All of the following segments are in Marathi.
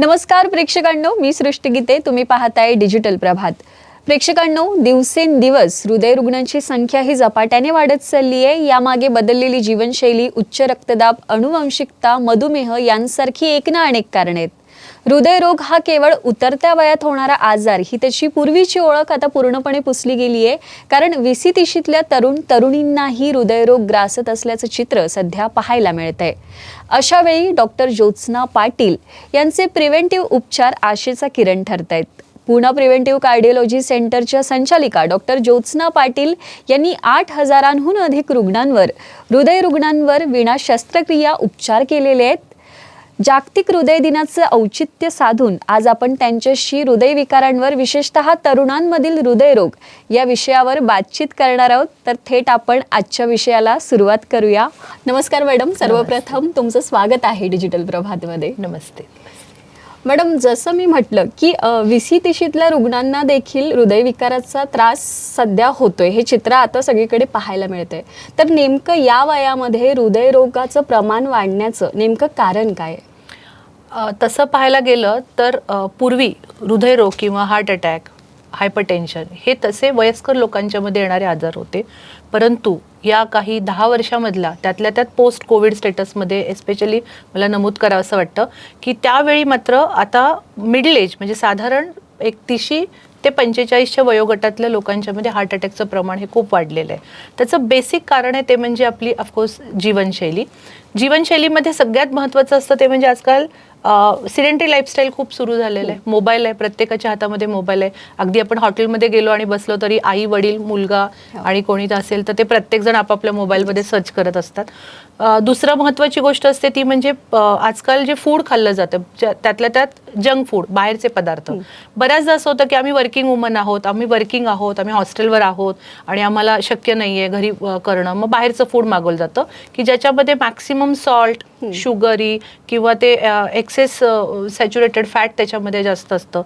नमस्कार प्रेक्षकांनो मी सृष्टी गीते तुम्ही पाहताय डिजिटल प्रभात. प्रेक्षकांनो दिवसेंदिवस हृदयरुग्णांची संख्या ही झपाट्याने वाढत चालली आहे. यामागे बदललेली जीवनशैली उच्च रक्तदाब अनुवंशिकता मधुमेह यांसारखी एक ना अनेक कारणे आहेत. हृदयरोग हा केवळ उतरत्या वयात होणारा आजार. ही त्याची पूर्वीची ओळख आता पूर्णपणे पुसली गेली आहे. कारण विसी तिशीतल्या तरुण तरुणींनाही हृदयरोग ग्रासत असल्याचं चित्र सध्या पाहायला मिळत आहे अशा वेळी डॉक्टर ज्योत्स्ना पाटील यांचे प्रिव्हेंटिव्ह उपचार आशेचा किरण ठरत आहेत पुणा प्रिव्हेंटिव्ह कार्डिओलॉजी सेंटरच्या संचालिका डॉक्टर ज्योत्स्ना पाटील यांनी आठ हजारांहून अधिक रुग्णांवर हृदय रुग्णांवर विना शस्त्रक्रिया उपचार केलेले आहेत. जागतिक हृदय दिनाचं औचित्य साधून आज आपण त्यांच्याशी हृदयविकारांवर विशेषतः तरुणांमधील हृदयरोग या विषयावर बातचीत करणार आहोत. तर थेट आपण आजच्या विषयाला सुरुवात करूया. नमस्कार मॅडम. सर्वप्रथम तुमचं स्वागत आहे डिजिटल प्रभातमध्ये. नमस्ते. मॅडम जसं मी म्हटलं की विसी तिशीतल्या रुग्णांना देखील हृदयविकाराचा त्रास सध्या होतोय. हे चित्र आता सगळीकडे पाहायला मिळतंय. तर नेमकं या वयामध्ये हृदयरोगाचं प्रमाण वाढण्याचं नेमकं कारण काय आहे? तसं पाहायला गेलं तर पूर्वी हृदयरोग किंवा हार्ट अटॅक हायपरटेन्शन हे तसे वयस्कर लोकांच्यामध्ये येणारे आजार होते. परंतु या काही दहा वर्षामधला त्यातल्या त्यात पोस्ट कोविड स्टेटसमध्ये एस्पेशली मला नमूद करावं असं वाटतं की त्यावेळी मात्र आता मिडल एज म्हणजे साधारण एकतीशी ते पंचेचाळीसच्या वयोगटातल्या लोकांच्यामध्ये हार्ट अटॅकचं प्रमाण हे खूप वाढलेलं आहे. त्याचं बेसिक कारण आहे ते म्हणजे आपली ऑफकोर्स जीवनशैली. जीवनशैलीमध्ये सगळ्यात महत्त्वाचं असतं ते म्हणजे आजकाल सिडेंटरी लाईफस्टाईल खूप सुरू झालेलं आहे. मोबाईल आहे प्रत्येकाच्या हातामध्ये मोबाईल आहे. अगदी आपण हॉटेलमध्ये गेलो आणि बसलो तरी आई वडील मुलगा आणि कोणी असेल तर ते प्रत्येकजण आपापल्या मोबाईलमध्ये सर्च करत असतात. दुसरं महत्त्वाची गोष्ट असते ती म्हणजे आजकाल जे फूड खाल्लं जातं ज्या- त्यातल्या त्यात जंक फूड बाहेरचे पदार्थ. बऱ्याचदा असं होतं की आम्ही वर्किंग वुमन आहोत आम्ही वर्किंग आहोत आम्ही हॉस्टेलवर आहोत आणि आम्हाला शक्य नाही आहे घरी करणं. मग बाहेरचं फूड मागवलं जातं की ज्याच्यामध्ये मॅक्सिमम सॉल्ट शुगरी किंवा ते एक्सेस सॅच्युरेटेड फॅट त्याच्यामध्ये जास्त असतं.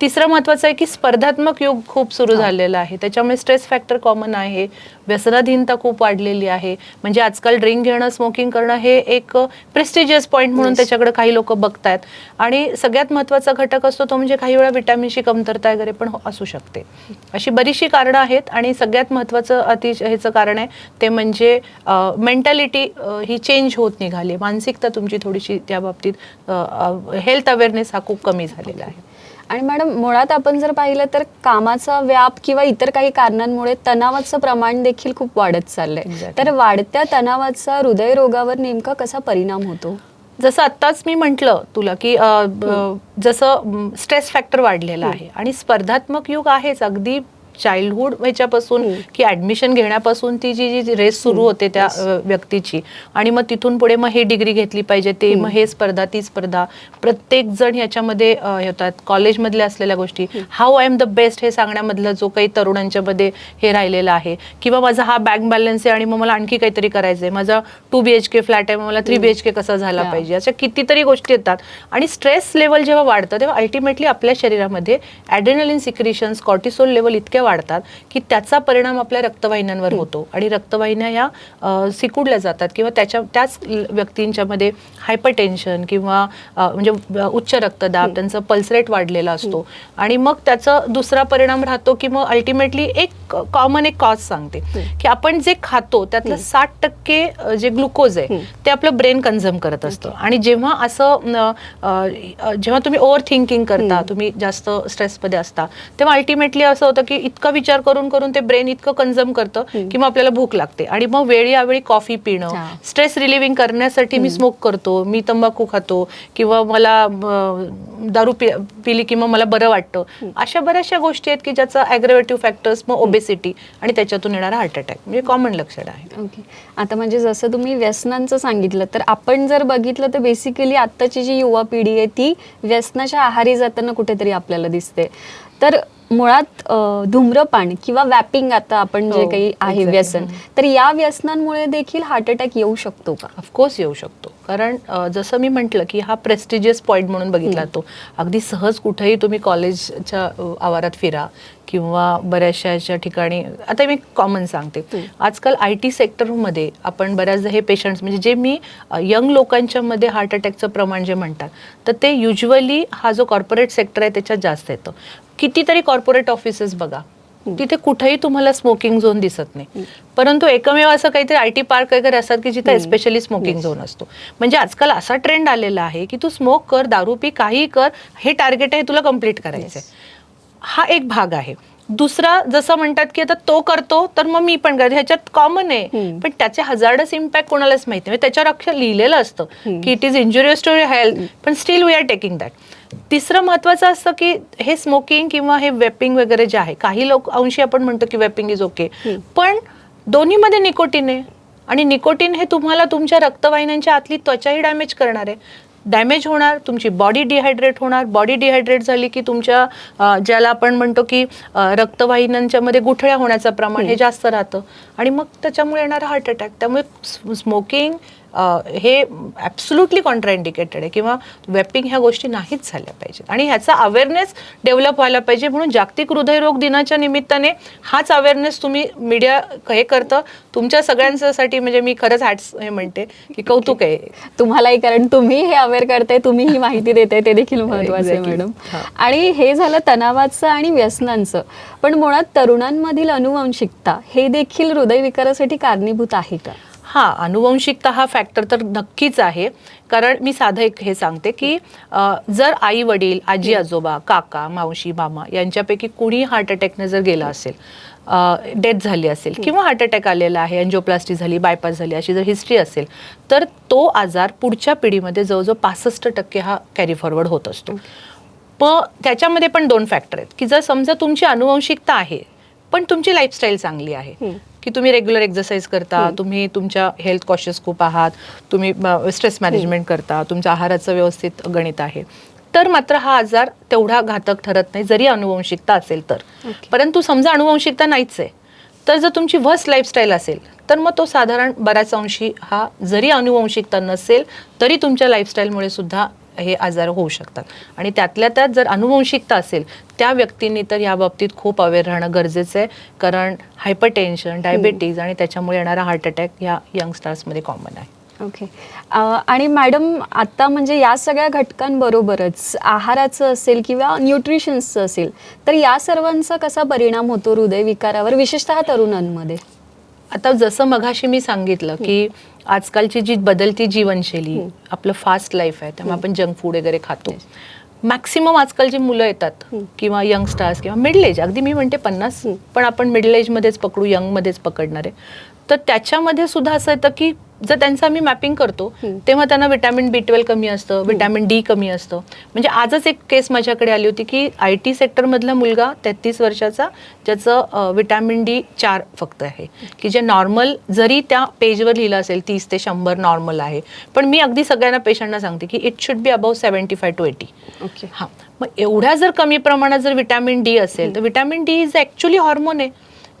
तिसरं महत्त्वाचं आहे की स्पर्धात्मक युग खूप सुरू झालेलं आहे. त्याच्यामुळे स्ट्रेस फॅक्टर कॉमन आहे. व्यसनाधीनता खूप वाढलेली आहे. म्हणजे आजकाल ड्रिंक घेणं स्मोकिंग करणं हे एक प्रेस्टिजियस पॉईंट म्हणून. त्याच्याकडे काही लोक बघतायत. आणि सगळ्यात महत्त्वाचा घटक असतो तो म्हणजे काही वेळा विटॅमिनची कमतरता वगैरे पण हो- असू शकते. अशी बरीचशी कारणं आहेत आणि सगळ्यात महत्त्वाचं अति ह्याचं कारण आहे ते म्हणजे मेंटॅलिटी ही चेंज होत निघाली. मानसिकता तुमची थोडीशी त्या बाबतीत हेल्थ अवेअरनेस हा खूप कमी झालेला आहे. आणि मॅडम मुळात आपण जर पाहिलं तर कामाचा व्याप किंवा इतर काही कारणांमुळे तणावाचं प्रमाण देखील खूप वाढत चाललंय. तर वाढत्या तणावाचा हृदयरोगावर नेमका कसा परिणाम होतो? जसं आत्ताच मी म्हटलं तुला की जसं स्ट्रेस फॅक्टर वाढलेला आहे आणि स्पर्धात्मक युग आहेच. अगदी चाइल्डहुड ह्याच्यापासून की ऍडमिशन घेण्यापासून ती जी जी रेस सुरू होते त्या व्यक्तीची. आणि मग तिथून पुढे मग हे डिग्री घेतली पाहिजे ते मग हे स्पर्धा ती स्पर्धा. प्रत्येक जण ह्याच्यामध्ये हे होतात. कॉलेजमधल्या असलेल्या गोष्टी. How I am the best हे सांगण्यामधलं जो काही तरुणांच्या मध्ये हे राहिलेलं आहे. किंवा माझा हा बँक बॅलन्स आहे आणि मग मला आणखी काहीतरी करायचं आहे. माझा two B H K flat आहे मग मला थ्री बी एच के कसा झाला. पाहिजे? अशा कितीतरी गोष्टी येतात. आणि स्ट्रेस लेवल जेव्हा वाढतं तेव्हा अल्टिमेटली आपल्या शरीरामध्ये ॲड्रेनलिन सिक्रिशन्स कॉर्टिसोल लेवल इतके वाढतात की त्याचा परिणाम आपल्या रक्तवाहिन्यांवर होतो. आणि रक्तवाहिन्या अ, सिकुडल्या जातात किंवा त्याच्या त्याच व्यक्तींच्यामध्ये हायपरटेन्शन किंवा म्हणजे उच्च रक्तदाब त्यांचं पल्स रेट वाढलेला असतो. आणि मग त्याचा दुसरा परिणाम राहतो की मग अल्टिमेटली एक कॉमन एक कॉज सांगते की आपण जे खातो त्यातलं साठ टक्के जे ग्लुकोज आहे ते आपलं ब्रेन कन्झ्युम करत असतं. आणि जेव्हा असं जेव्हा तुम्ही ओव्हर थिंकिंग करता तुम्ही जास्त स्ट्रेसमध्ये असता तेव्हा अल्टिमेटली असं होतं की इतका विचार करून करून ते ब्रेन इतकं कन्झ्युम करतं की मग आपल्याला भूक लागते. आणि मग वेळी यावेळी कॉफी पिणं. स्ट्रेस रिलिव्हिंग करण्यासाठी मी स्मोक करतो मी तंबाखू खातो किंवा मला दारू पि पिली की मग मला बरं वाटतं. अशा बऱ्याचशा गोष्टी आहेत की ज्याचा ॲग्रेवेटिव्ह फॅक्टर्स मग ओबेसिटी आणि त्याच्यातून येणारा हार्ट अटॅक म्हणजे कॉमन लक्षण आहे. ओके आता म्हणजे जसं तुम्ही व्यसनांचं सांगितलं तर आपण जर बघितलं तर बेसिकली आत्ताची जी युवा पिढी आहे ती व्यसनाच्या आहारी जाताना कुठेतरी आपल्याला दिसते. तर मुळात धूम्रपान किंवा वॅपिंग आता आपण जे हो, काही आहे. व्यसन तर या व्यसनांमुळे देखील हार्ट अटॅक येऊ शकतो का? ऑफकोर्स येऊ शकतो. कारण जसं मी म्हटलं की हा प्रेस्टिजियस पॉईंट म्हणून बघितला तो. अगदी सहज कुठेही तुम्ही कॉलेजच्या आवारात फिरा किंवा बऱ्याचशा अशा ठिकाणी आता मी कॉमन सांगते. आजकाल आय टी सेक्टरमध्ये आपण बऱ्याचदा हे पेशंट्स म्हणजे जे मी यंग लोकांच्या मध्ये हार्ट अटॅकचं प्रमाण जे म्हणतात तर ते युजली हा जो कॉर्पोरेट सेक्टर आहे त्याच्यात जास्त येतं. कितीतरी कॉर्पोरेट ऑफिसेस बघा. तिथे कुठेही तुम्हाला स्मोकिंग झोन दिसत नाही. परंतु एकमेव असं काहीतरी आय टी पार्क वगैरे असतात की जिथे स्पेशली स्मोकिंग झोन असतो. म्हणजे आजकाल असा ट्रेंड आलेला आहे की तू स्मोक कर दारू पी काही कर हे टार्गेट आहे तुला कंप्लीट करायचंय. हा एक भाग आहे. दुसरा जसं म्हणतात की आता तो करतो तर मग मी पण करते. ह्याच्यात कॉमन आहे. पण त्याचे हजार्डस इम्पॅक्ट कोणालाच माहिती नाही. त्याच्यावर अक्षर लिहिलेलं असतं की it is injurious to health पण still we are taking that तिसरं महत्वाचं असतं की हे स्मोकिंग किंवा हे वेपिंग वगैरे जे आहे काही लोक अंशी आपण म्हणतो की वेपिंग इज ओके पण दोन्हीमध्ये निकोटीन आहे. आणि निकोटीन हे तुम्हाला तुमच्या रक्तवाहिन्यांच्या आतली त्वचाही डॅमेज करणार आहे. डॅमेज होणार तुमची बॉडी डिहायड्रेट होणार. बॉडी डिहायड्रेट झाली की तुमच्या ज्याला आपण म्हणतो की रक्तवाहिन्यांच्या मध्ये गुठळ्या होण्याचं प्रमाण हे जास्त राहतं. आणि मग त्याच्यामुळे येणारा हार्ट अटॅक त्यामुळे स्मोकिंग हे ॲब्सुल्युटली कॉन्ट्राइंडिकेटेड आहे. किंवा वेपिंग ह्या गोष्टी नाहीच झाल्या पाहिजेत. आणि ह्याचा अवेअरनेस डेव्हलप व्हायला पाहिजे म्हणून जागतिक हृदयरोग दिनाच्या निमित्ताने हाच अवेअरनेस तुम्ही मीडिया हे करतं. तुमच्या सगळ्यांसाठी म्हणजे मी खरंच हॅट्स हे म्हणते की कौतुक आहे. तुम्हालाही कारण तुम्ही हे अवेअर करताय तुम्ही ही माहिती देताय ते देखील महत्वाचं आहे. मॅडम. आणि हे झालं तणावाचं आणि व्यसनांचं. पण मुळात तरुणांमधील अनुवंशिकता हे देखील हृदयविकारासाठी कारणीभूत आहे का? हा अनुवंशिकता हा फॅक्टर तर नक्कीच आहे. कारण मी साधं एक हे सांगते की जर आई वडील आजी आजोबा काका मावशी मामा यांच्यापैकी कुणी हार्ट अटॅकने जर गेला असेल डेथ झाली असेल किंवा हार्ट अटॅक आलेला आहे एन्जिओप्लास्टी झाली बायपास झाली अशी जर हिस्ट्री असेल तर तो आजार पुढच्या पिढीमध्ये जवळजवळ पासष्ट टक्के हा कॅरी फॉरवर्ड होत असतो. मग त्याच्यामध्ये पण दोन फॅक्टर आहेत. की जर समजा तुमची अनुवंशिकता आहे पण तुमची लाईफस्टाईल चांगली आहे. की तुम्ही रेग्युलर एक्सरसाइज करता तुम्ही तुमच्या हेल्थ कॉशियस खूप आहात तुम्ही स्ट्रेस मॅनेजमेंट करता तुमच्या आहाराचं व्यवस्थित गणित आहे. तर मात्र हा आजार तेवढा घातक ठरत नाही जरी अनुवंशिकता असेल तर. Okay. परंतु समजा अनुवंशिकता नाहीच आहे तर जर तुमची वर्स्ट लाईफस्टाईल असेल तर मग तो साधारण बऱ्याच अंशी हा जरी अनुवंशिकता नसेल तरी तुमच्या लाईफस्टाईलमुळे सुद्धा हे आजार होऊ शकतात. आणि त्यातल्या त्यात जर अनुवंशिकता असेल त्या व्यक्तींनी तर या बाबतीत खूप अवेअर राहणं गरजेचं आहे. कारण हायपर टेन्शन डायबेटीज आणि त्याच्यामुळे येणारा हार्ट अटॅक ह्या यंगस्टार्समध्ये कॉमन आहे. ओके आणि मॅडम आता म्हणजे या सगळ्या घटकांबरोबरच आहाराचं असेल किंवा न्यूट्रिशन्सचं असेल तर या सर्वांचा कसा परिणाम होतो हृदयविकारावर विशेषतः तरुणांमध्ये? आता जसं मघाशी मी सांगितलं की आजकालची जी बदलती जीवनशैली आपलं फास्ट लाईफ आहे त्यामुळे आपण जंक फूड वगैरे खातो. मॅक्सिमम आजकाल जी मुलं येतात किंवा यंगस्टार्स किंवा मिडल एज अगदी मी म्हणते पन्नास पण आपण मिडल एजमध्येच पकडू यंगमध्येच पकडणार. आहे तर त्याच्यामध्ये सुद्धा असं येतं की जर त्यांचं आम्ही मॅपिंग करतो तेव्हा त्यांना विटॅमिन बी ट्वेल्व कमी असतं विटॅमिन डी कमी असतं. म्हणजे आजच एक केस माझ्याकडे आली होती की आय टी सेक्टरमधला मुलगा तेहतीस वर्षाचा ज्याचं विटॅमिन डी चार फक्त आहे. की जे नॉर्मल जरी त्या पेजवर लिहिलं असेल तीस ते शंभर नॉर्मल आहे. पण मी अगदी सगळ्यांना पेशंटना सांगते की it should be above seventy five to eighty okay हां. मग एवढ्या जर कमी प्रमाणात जर विटॅमिन डी असेल तर vitamin D is actually hormone आहे.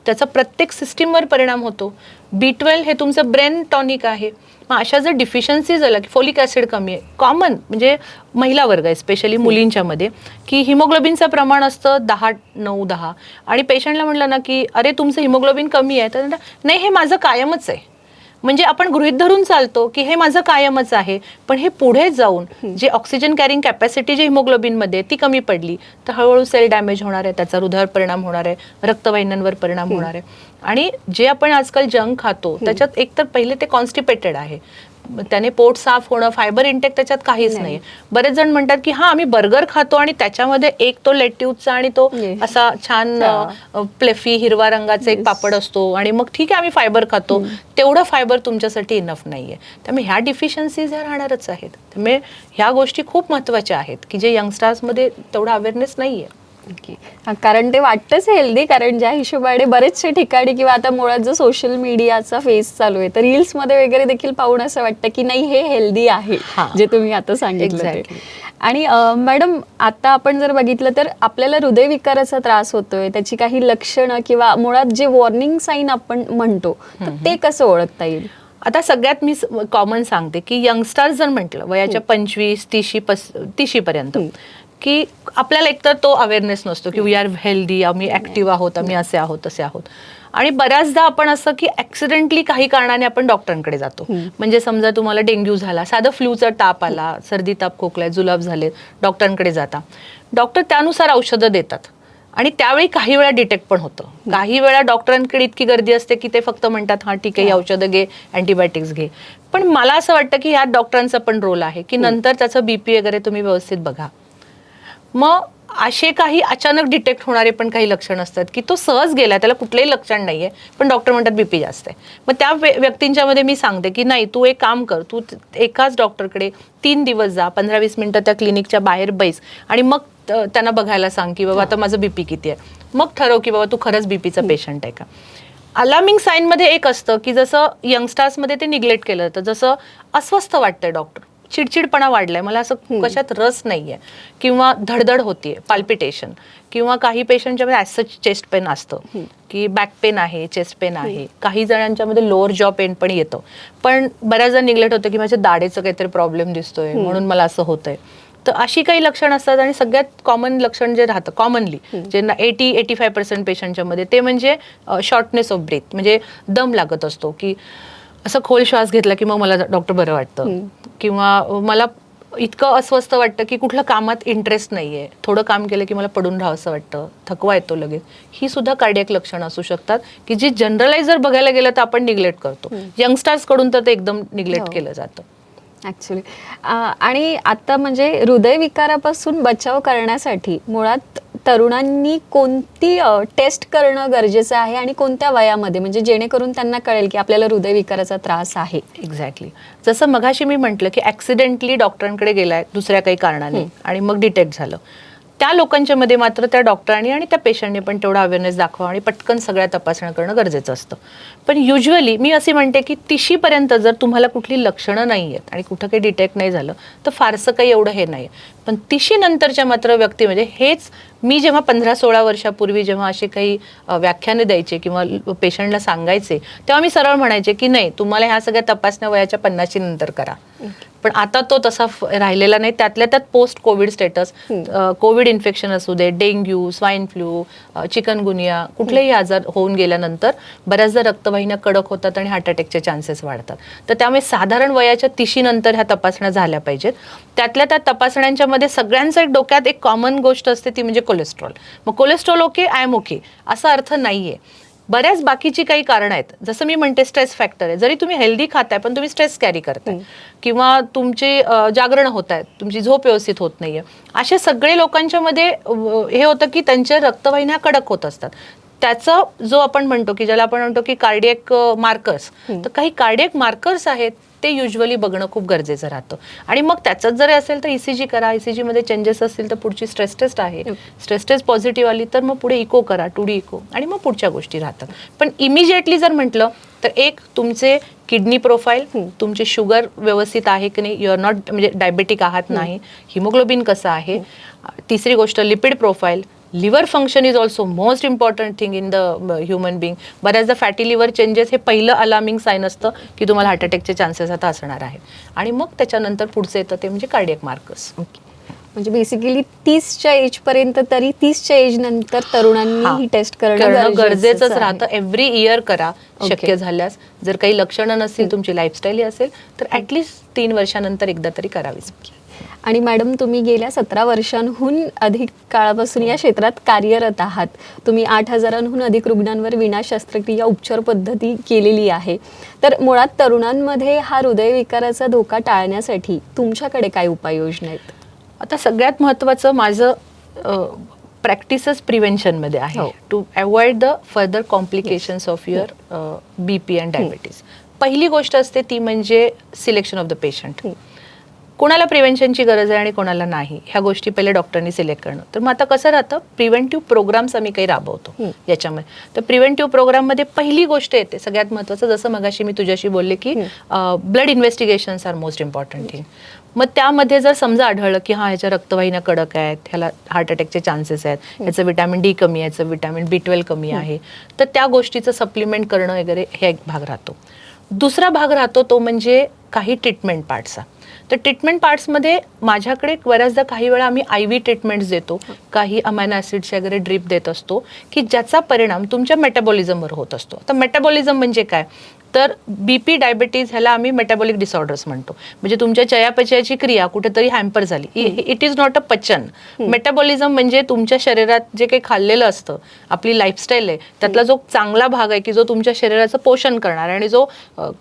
त्याचा प्रत्येक सिस्टीमवर परिणाम होतो. बी ट्वेल्व हे तुमचं ब्रेन टॉनिक आहे. मग अशा जर डिफिशियन्सी झाल्या की फोलिक ॲसिड कमी आहे कॉमन म्हणजे महिला वर्ग आहे स्पेशली मुलींच्यामध्ये की हिमोग्लोबिनचं प्रमाण असतं दहा नऊ दहा. आणि पेशंटला म्हटलं ना की अरे तुमचं हिमोग्लोबिन कमी आहे. तर नाही हे माझं कायमच आहे. म्हणजे आपण गृहित धरून चालतो की हे माझं कायमच आहे पण हे पुढे जाऊन जे ऑक्सिजन कॅरिंग कॅपॅसिटी जे हिमोग्लोबिनमध्ये ती कमी पडली तर हळूहळू सेल डॅमेज होणार आहे त्याचा हृदयावर परिणाम होणार आहे रक्तवाहिन्यांवर परिणाम होणार आहे. आणि जे आपण आजकाल जंक खातो त्याच्यात एक तर पहिले ते कॉन्स्टिपेटेड आहे. त्याने पोट साफ होणं फायबर इंटेक त्याच्यात काहीच नाही. बरेच जण म्हणतात की हा आम्ही बर्गर खातो आणि त्याच्यामध्ये एक तो लेट्यूजचा आणि तो. असा छान. प्लेफी हिरवा रंगाचा एक. पापड असतो आणि मग ठीक आहे आम्ही फायबर खातो तेवढं फायबर तुमच्यासाठी इनफ नाहीये त्यामुळे ह्या डिफिशियन्सीज ह्या राहणारच आहेत त्यामुळे ह्या गोष्टी खूप महत्त्वाच्या आहेत की जे यंगस्टार्समध्ये तेवढा अवेअरनेस नाहीये ओके हा, कारण ते वाटतंच हेल्दी कारण ज्या हिशोबाने बरेचसे ठिकाणी किंवा आता मुळात जो सोशल मीडियाचा फेस चालू आहे तर रील्समध्ये वगैरे देखील पाहून असं वाटतं की नाही हे हेल्दी आहे हा. जे तुम्ही आता सांगितलं ते. Exactly. आणि अं, मॅडम आता आपण जर बघितलं तर आपल्याला हृदयविकाराचा त्रास होतोय त्याची काही लक्षणं किंवा मुळात जे वॉर्निंग साईन आपण म्हणतो तर ते कसं ओळखता येईल आता सगळ्यात मी कॉमन सांगते की यंगस्टर्स जर म्हटलं वयाच्या पंचवीस तीशी पस तीशीपर्यंत की आपल्याला एकतर तो अवेअरनेस नसतो की वी आर हेल्दी आम्ही ऍक्टिव्ह आहोत आम्ही असे आहोत तसे आहोत. आणि बऱ्याचदा आपण असं की ऍक्सिडेंटली काही कारणाने आपण डॉक्टरांकडे जातो. म्हणजे समजा तुम्हाला डेंग्यू झाला साधं फ्लूचा ताप आला सर्दी ताप खोकला जुलाब झाले डॉक्टरांकडे जाता. डॉक्टर त्यानुसार औषधं देतात. आणि त्यावेळी काही वेळा डिटेक्ट पण होतं. काही वेळा डॉक्टरांकडे इतकी गर्दी असते की ते फक्त म्हणतात हा ठीक आहे औषधं घे अँटीबायोटिक्स घे. पण मला असं वाटतं की ह्यात डॉक्टरांचा पण रोल आहे की नंतर त्याचं बीपी वगैरे तुम्ही व्यवस्थित बघा. मग असे काही अचानक डिटेक्ट होणारे पण काही लक्षण असतात की तो सहज गेला त्याला कुठलंही लक्षण नाहीये पण डॉक्टर म्हणतात बीपी जास्त आहे. मग त्या व्य- व्यक्तींच्यामध्ये मी सांगते की नाही तू एक काम कर तू एकाच डॉक्टरकडे तीन दिवस जा पंधरा वीस मिनिटं त्या क्लिनिकच्या बाहेर बैस आणि मग त्यांना बघायला सांग की बाबा आता माझं बीपी किती आहे. मग ठरव की बाबा तू खरंच बीपीचा पेशंट आहे का. अलार्मिंग साईनमध्ये एक असतं की जसं यंगस्टर्समध्ये ते निग्लेक्ट केलं जातं जसं अस्वस्थ वाटतंय डॉक्टर चिडचिडपणा वाढलाय. मला असं कशात रस नाहीये. किंवा धडधड होतीये पाल्पिटेशन किंवा काही पेशंटच्या मध्ये चेस्ट पेन असतं. की बॅक पेन आहे चेस्ट पेन आहे. काही जणांच्यामध्ये लोअर जॉ पेन पण येतं. पण बऱ्याचदा निग्लेक्ट होतं की माझ्या दाढेचं काहीतरी प्रॉब्लेम दिसतोय म्हणून मला असं होतंय. तर अशी काही लक्षणं असतात आणि सगळ्यात कॉमन लक्षण जे राहतं कॉमनली जे एटी एटी फाय पर्सेंट पेशंटच्या मध्ये ते म्हणजे शॉर्टनेस ऑफ ब्रेथ म्हणजे दम लागत असतो की असं खोल श्वास घेतला की मग मला डॉक्टर बरं वाटतं. किंवा मला इतकं अस्वस्थ वाटतं की कुठलं कामात इंटरेस्ट नाहीये. थोडं काम केलं की मला पडून राहावंसं वाटतं. थकवा येतो लगेच. ही सुद्धा कार्डियक लक्षणं असू शकतात की जी जनरलाइज जर बघायला गेलं तर आपण निग्लेक्ट करतो. यंगस्टर्सकडून तर ते एकदम निग्लेक्ट हो. केलं जातं. ऍक्च्युली आणि आता म्हणजे हृदयविकारापासून बचाव करण्यासाठी मुळात तरुणांनी कोणती टेस्ट करणं गरजेचं आहे आणि कोणत्या वयामध्ये? म्हणजे जेणेकरून त्यांना कळेल की आपल्याला हृदयविकाराचा त्रास आहे. एक्झॅक्टली जसं मगाशी मी म्हटलं की ऍक्सिडेंटली डॉक्टरांकडे गेलाय दुसऱ्या काही कारणाने आणि मग डिटेक्ट झालं. त्या लोकांच्या मध्ये मात्र त्या डॉक्टरांनी आणि त्या पेशंटने पण तेवढा अवेअरनेस दाखवा आणि पटकन सगळ्या तपासण्या करणं गरजेचं असतं. पण युजली मी असे म्हणते की तिशीपर्यंत जर तुम्हाला कुठली लक्षणं नाही आहेत आणि कुठं काही डिटेक्ट नाही झालं तर फारसं काही एवढं हे नाही पण तिशी नंतरच्या मात्र व्यक्तीमध्ये हेच मी जेव्हा पंधरा सोळा वर्षापूर्वी जेव्हा असे काही व्याख्याने द्यायचे किंवा पेशंटला सांगायचे तेव्हा मी सरळ म्हणायचे की नाही तुम्हाला ह्या सगळ्या तपासण्या वयाच्या पन्नाशी नंतर करा. पण आता तो तसा राहिलेला नाही. त्यातल्या त्यात post COVID status COVID infection असू दे डेंग्यू स्वाईन फ्लू चिकनगुनिया कुठलेही आजार होऊन गेल्यानंतर बऱ्याचदा रक्तवाहिन्या कडक होतात आणि हार्ट अटॅकचे चान्सेस वाढतात. तर त्यामुळे साधारण वयाच्या तिशीनंतर ह्या तपासण्या झाल्या पाहिजेत. त्यातल्या त्या तपासण्यांच्या मध्ये सगळ्यांचं एक डोक्यात एक कॉमन गोष्ट असते ती म्हणजे कोलेस्ट्रॉल मग cholesterol okay I am okay असा अर्थ नाहीये. बऱ्याच बाकीची काही कारणं आहेत. जसं मी म्हणते स्ट्रेस फॅक्टर आहे. जरी तुम्ही हेल्दी खाताय पण तुम्ही स्ट्रेस कॅरी करताय. किंवा तुमचे जागरण होत आहेत तुमची झोप व्यवस्थित होत नाहीये. असे सगळे लोकांच्या मध्ये हे होतं की त्यांच्या रक्तवाहिन्या कडक होत असतात. त्याचा जो आपण म्हणतो की ज्याला आपण म्हणतो की कार्डियक मार्कर्स तर काही कार्डियक मार्कर्स आहेत ते युजली बघणं खूप गरजेचं राहतं. आणि मग त्याच्यात जर असेल तर ईसीजी करा. ECG मध्ये चेंजेस असतील तर पुढची स्ट्रेस टेस्ट आहे. स्ट्रेस टेस्ट पॉझिटिव्ह आली तर मग पुढे इको करा टू डी इको आणि मग पुढच्या गोष्टी राहतात. पण इमिजिएटली जर म्हटलं तर एक तुमचे किडनी प्रोफाईल तुमची शुगर व्यवस्थित आहे की नाही यू आर नॉट म्हणजे डायबेटिक आहात नाही हिमोग्लोबिन कसं आहे तिसरी गोष्ट lipid profile liver function is also most important thing in the human being बऱ्याचदा फॅटी लिव्हर चेंजेस हे पहिलं अलार्मिंग साईन असतं की तुम्हाला हार्ट अटॅकचे चान्सेस आता असणार आहेत. आणि मग त्याच्यानंतर पुढचं येतं ते म्हणजे कार्डियक मार्कर्स म्हणजे बेसिकली तीसच्या एज पर्यंत तरी तीसच्या एज नंतर तरुणांनी ही. टेस्ट करणं गरजेचंच. राहतं. एव्हरी इयर करा. शक्य झाल्यास. जर काही लक्षणं नसतील तुमची लाईफस्टाईल असेल तर ऍटलिस्ट तीन वर्षानंतर एकदा तरी करावीच. आणि मॅडम तुम्ही गेल्या सतरा वर्षांहून अधिक काळापासून या क्षेत्रात कार्यरत आहात. तुम्ही आठ हजारांहून अधिक रुग्णांवर विना शस्त्रक्रिया उपचार पद्धती केलेली आहे. तर मुळात तरुणांमध्ये हा हृदयविकाराचा धोका टाळण्यासाठी तुमच्याकडे काय उपाययोजना आहेत? आता सगळ्यात महत्त्वाचं माझं प्रॅक्टिसच प्रिव्हेन्शनमध्ये आहे. To avoid the further complications of your B P and diabetes पहिली गोष्ट असते ती म्हणजे सिलेक्शन ऑफ द पेशंट कोणाला प्रिव्हेन्शनची गरज आहे आणि कोणाला नाही? ह्या गोष्टी पहिले डॉक्टरनी सिलेक्ट करणं. तर मग आता कसं राहतं? प्रिव्हेंटिव्ह प्रोग्राम्स आम्ही काही राबवतो. याच्यामध्ये. तर प्रिव्हेंटिव्ह प्रोग्राममध्ये पहिली गोष्ट येते सगळ्यात महत्त्वाचं जसं मगाशी मी तुझ्याशी बोलले की blood investigations are most important thing मग त्यामध्ये जर समजा आढळलं की हां ह्याच्या रक्तवाहिन्या कडक आहेत ह्याला हार्ट अटॅकचे चान्सेस आहेत ह्याचं विटॅमिन डी कमी आहे ह्याचं विटॅमिन बी ट्वेल्व कमी आहे तर त्या गोष्टीचं सप्लिमेंट करणं वगैरे हे एक भाग राहतो. दुसरा भाग राहतो तो म्हणजे काही ट्रीटमेंट पार्ट्सचा तर ट्रीटमेंट पार्ट्समध्ये माझ्याकडे बऱ्याचदा काही वेळा आम्ही आय व्ही ट्रीटमेंट्स देतो. काही अमायनो ॲसिड्स वगैरे ड्रीप देत असतो की ज्याचा परिणाम तुमच्या मेटाबॉलिझमवर होत असतो. तर मेटाबॉलिझम म्हणजे काय? तर बी पी डायबिटीज ह्याला आम्ही मेटाबॉलिक डिसऑर्डर्स म्हणतो. म्हणजे तुमच्या चयापचयाची क्रिया कुठेतरी हॅम्पर झाली. इट इज नॉट अ पचन. मेटाबॉलिझम म्हणजे तुमच्या शरीरात जे काही खाल्लेलं असतं आपली लाईफस्टाईल आहे त्यातला जो चांगला भाग आहे की जो तुमच्या शरीराचं पोषण करणार आणि जो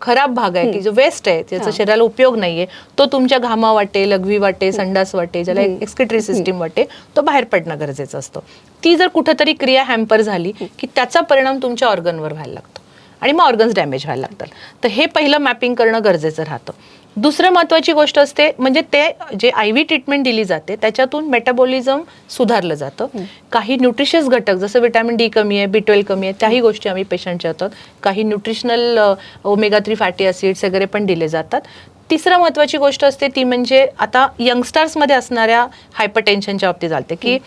खराब भाग आहे की जो वेस्ट आहे ज्याचा शरीराला उपयोग नाहीये तो तुमच्या घामा वाटे लघवी वाटे संडास वाटे ज्याला एक्सक्रिटरी सिस्टीम वाटे तो बाहेर पडणं गरजेचं असतं. ती जर कुठेतरी क्रिया हॅम्पर झाली की त्याचा परिणाम तुमच्या ऑर्गनवर व्हायला लागतो. आणि मग ऑर्गन्स डॅमेज व्हायला लागतात. तर हे पहिलं मॅपिंग करणं गरजेचं राहतं. दुसरं महत्त्वाची गोष्ट असते म्हणजे ते जे आय व्ही ट्रीटमेंट दिली जाते त्याच्यातून मेटाबॉलिझम सुधारलं जातं. काही न्यूट्रिशियस घटक जसं विटॅमिन डी कमी आहे बी ट्वेल्व कमी आहे त्याही गोष्टी आम्ही पेशंटच्या होतात काही nutritional omega three fatty acids वगैरे पण दिले जातात. तिसरं महत्त्वाची गोष्ट असते ती म्हणजे आता यंगस्टर्समध्ये असणाऱ्या हायपरटेन्शनच्या बाबतीत चालते की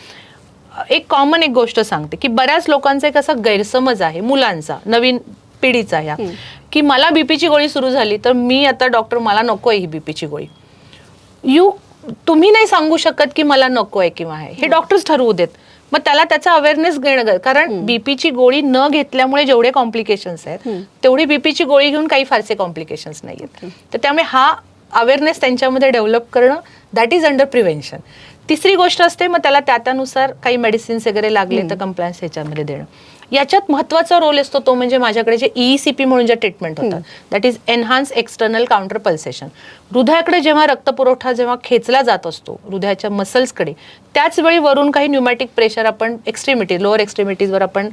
एक कॉमन एक गोष्ट सांगते की बऱ्याच लोकांचा एक असा गैरसमज आहे मुलांचा नवीन पिढीचा ह्या की मला बीपीची गोळी सुरू झाली तर मी आता डॉक्टर मला नको आहे ही बीपीची गोळी. यू तुम्ही नाही सांगू शकत की मला नको आहे किंवा आहे. हे डॉक्टर्स ठरवू देत. मग त्याला त्याचा अवेअरनेस घेणं कारण बीपीची गोळी न घेतल्यामुळे जेवढे कॉम्प्लिकेशन्स आहेत तेवढी बीपीची गोळी घेऊन काही फारसे कॉम्प्लिकेशन्स नाही आहेत तर त्यामुळे हा अवेअरनेस त्यांच्यामध्ये डेव्हलप करणं दॅट इज अंडर प्रिव्हेन्शन तिसरी गोष्ट असते मग त्याला त्या त्यानुसार काही मेडिसिन्स वगैरे लागले तर कंप्लायन्स ह्याच्यामध्ये देणं. याच्यात महत्त्वाचा रोल असतो तो म्हणजे माझ्याकडे जे ई सी पी म्हणून ज्या ट्रीटमेंट होतात that is enhance external counter pulsation हृदयाकडे जेव्हा रक्तपुरवठा जेव्हा खेचला जात असतो हृदयाच्या मसल्सकडे त्याच वेळी वरून काही न्यूमॅटिक प्रेशर आपण एक्स्ट्रीमिटी लोअर एक्स्ट्रीमिटीजवर आपण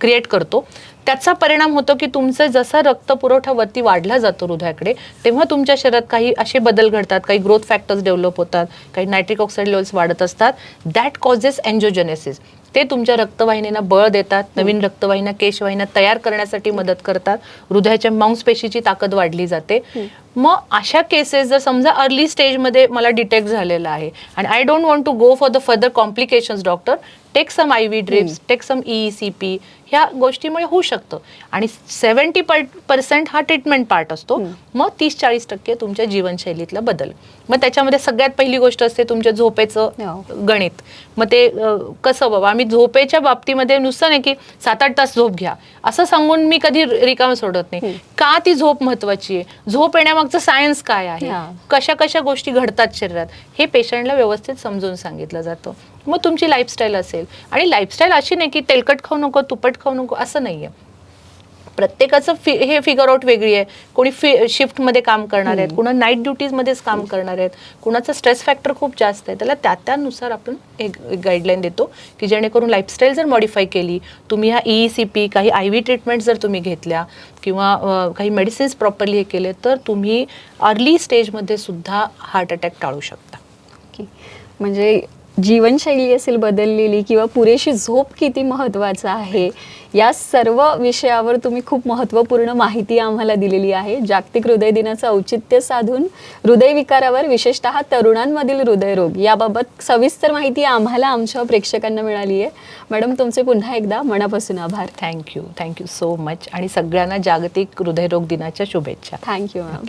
क्रिएट करतो. त्याचा परिणाम होतो की तुमचं जसा रक्तपुरवठा वरती वाढला जातो हृदयाकडे तेव्हा तुमच्या शरीरात काही असे बदल घडतात काही ग्रोथ फॅक्टर्स डेव्हलप होतात काही नायट्रिक ऑक्साईड लेवल्स वाढत असतात. दॅट कॉजेस एन्जोजेनेसिस ते तुमच्या रक्तवाहिनींना बळ देतात नवीन रक्तवाहिन्या केशवाहिन्या तयार करण्यासाठी मदत करतात. हृदयाच्या मांसपेशीची ताकद वाढली जाते. मग अशा केसेस जर समजा अर्ली स्टेजमध्ये मला डिटेक्ट झालेलं आहे आणि I don't want to go for the further complications doctor take some I V drips take some E C P ह्या गोष्टीमुळे होऊ शकतं. आणि सेवन्टी पर्सेंट हा ट्रीटमेंट पार्ट असतो. मग तीस चाळीस टक्के तुमच्या जीवनशैलीतला बदल. मग त्याच्यामध्ये सगळ्यात पहिली गोष्ट असते तुमच्या झोपेचं हो. गणित. मग ते कसं बाबा आम्ही झोपेच्या बाबतीमध्ये नुसतं नाही की सात आठ तास झोप घ्या. असं सांगून मी कधी रिकाम सोडत नाही. का ती झोप महत्वाची आहे? झोप येण्यामागचं सायन्स काय आहे. कशा कशा गोष्टी घडतात शरीरात? हे पेशंटला व्यवस्थित समजून सांगितलं जातं. मग तुमची लाईफस्टाईल असेल. आणि लाईफस्टाईल अशी नाही की तेलकट खाऊ नको तुपट खाऊ नको असं नाही आहे प्रत्येकाचं फि हे फिगर आउट वेगळी आहे. कोणी फि शिफ्टमध्ये काम करणार आहेत कुणा नाईट ड्युटीजमध्येच काम करणार आहेत कुणाचं स्ट्रेस फॅक्टर खूप जास्त आहे. त्याला त्या त्यानुसार आपण एक गाईडलाईन देतो की जेणेकरून लाईफस्टाईल जर मॉडीफाय केली तुम्ही ह्या ई सी पी काही आय व्ही ट्रीटमेंट जर तुम्ही घेतल्या किंवा काही मेडिसिन्स प्रॉपरली हे केले तर तुम्ही अर्ली स्टेजमध्ये सुद्धा हार्ट अटॅक टाळू शकता. ओके. म्हणजे जीवनशैली असेल बदललेली किंवा पुरेशी झोप किती महत्त्वाचं आहे या सर्व विषयावर तुम्ही खूप महत्त्वपूर्ण माहिती आम्हाला दिलेली आहे. जागतिक हृदय दिनाचं औचित्य साधून हृदयविकारावर विशेषतः तरुणांमधील हृदयरोग याबाबत सविस्तर माहिती आम्हाला आमच्या प्रेक्षकांना मिळाली आहे. मॅडम तुमचे पुन्हा एकदा मनापासून आभार. थँक्यू थँक्यू सो मच आणि सगळ्यांना जागतिक हृदयरोग दिनाच्या शुभेच्छा. Thank you ma'am